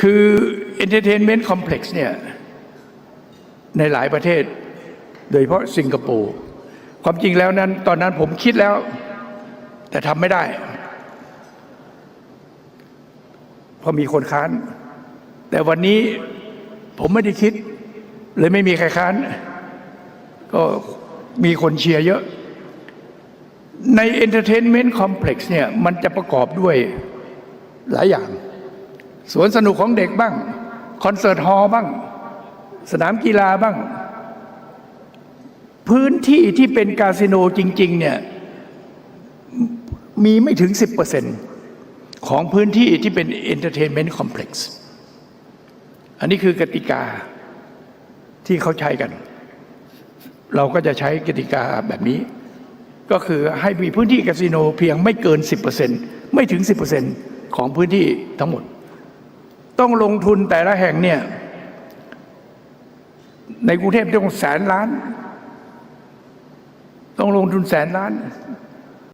คือ Entertainment Complex เนี่ยในหลายประเทศ โดยเฉพาะสิงคโปร์ความจริงแล้วนั้น ตอนนั้นผมคิดแล้ว แต่ทำไม่ได้ เพราะมีคนค้าน แต่วันนี้ผมไม่ได้คิด เลยไม่มีใครค้าน ก็มีคนเชียร์เยอะ ใน Entertainment Complex เนี่ยมันจะประกอบด้วยหลายอย่าง สวนสนุกของเด็กบ้าง คอนเสิร์ตฮอลล์บ้าง สนามกีฬาบ้าง พื้นที่ที่เป็นคาสิโนจริง ๆ เนี่ย มีไม่ถึง 10%ของพื้นที่ที่เป็น Entertainment Complex อันนี้คือกติกาที่เขาใช้กัน เราก็จะใช้กติกาแบบนี้ ก็คือให้มีพื้นที่คาสิโนเพียงไม่เกิน 10%ไม่ถึง 10%ของพื้นที่ทั้งหมด ต้องลงทุนแต่ละแห่งเนี่ย ในกรุงเทพต้องแสนล้าน ต้องลงทุนแสนล้าน